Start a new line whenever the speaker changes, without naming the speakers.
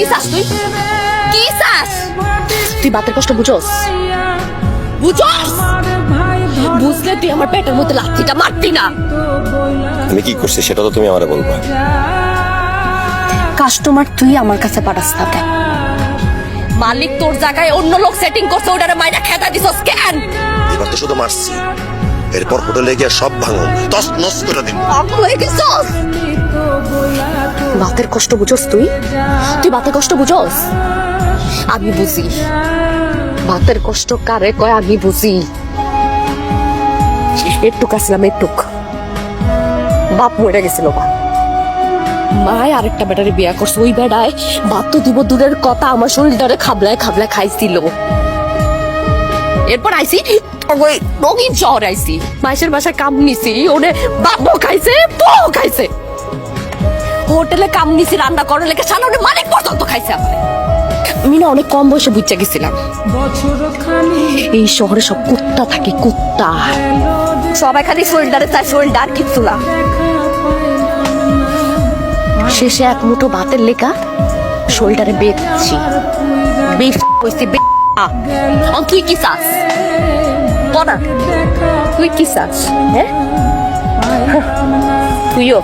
কি চাস তুই? কি চাস তুই বাতের কষ্ট বুঝোস? বুঝোস? বুঝলে তুই আমার পেটের মধ্যে লাথিটা মারতি না।
আমি কি করছি সেটা তো তুমি আমারে বলবা।
কাস্টমার তুই আমার কাছে পাঠাস না কেন মালিক তোর জায়গায় অন্য লোক সেটিং করছে ওটারে মাইরা খেদা দিছস কেন?
এবার তো শুধু মারছি। এরপর হোটেলে গিয়ে সব ভাঙো। তস নস করে দিন
পাগল হয়ে গেছস? বাতের কষ্ট বুঝোস তুই? তুই বাতের কষ্ট বুঝোস? আমি বুঝি। বাতের কষ্ট কারে কয় আমি বুঝি। একটুক আসলাম একটুক বাপ মরে গেছিল বা। মায় আরেকটা বেটারে বিয়া করছে। ওই বেড়ায় বাপ তো দিব দূরের কথা, আমার শরীরটারে খাবলায় খাবলায় খাইছিল। এরপর আইসি ওই রঙিন শহর আইসি মাইসের বাসায় কাম নিছি ওনে বাপও খাইছে বউ খাইছে। হোটেলে কাম নিছি, রান্না করার লেগে সালানে মালিক পর্যন্ত খাইছে আমি না অনেক কম বয়সে বুঝতে গেছিলাম। এই শহরে সব কুত্তা থাকে, কুত্তা। সবাই খালি শরীরদারে চায় শরীরদার কিচ্ছু না শেষে এক মুঠো ভাতের লেখা শোল্ডারে বেচছি। বেশ কইছি তুই কি চাস? তুই কি চাস? হ্যাঁ। তুইও।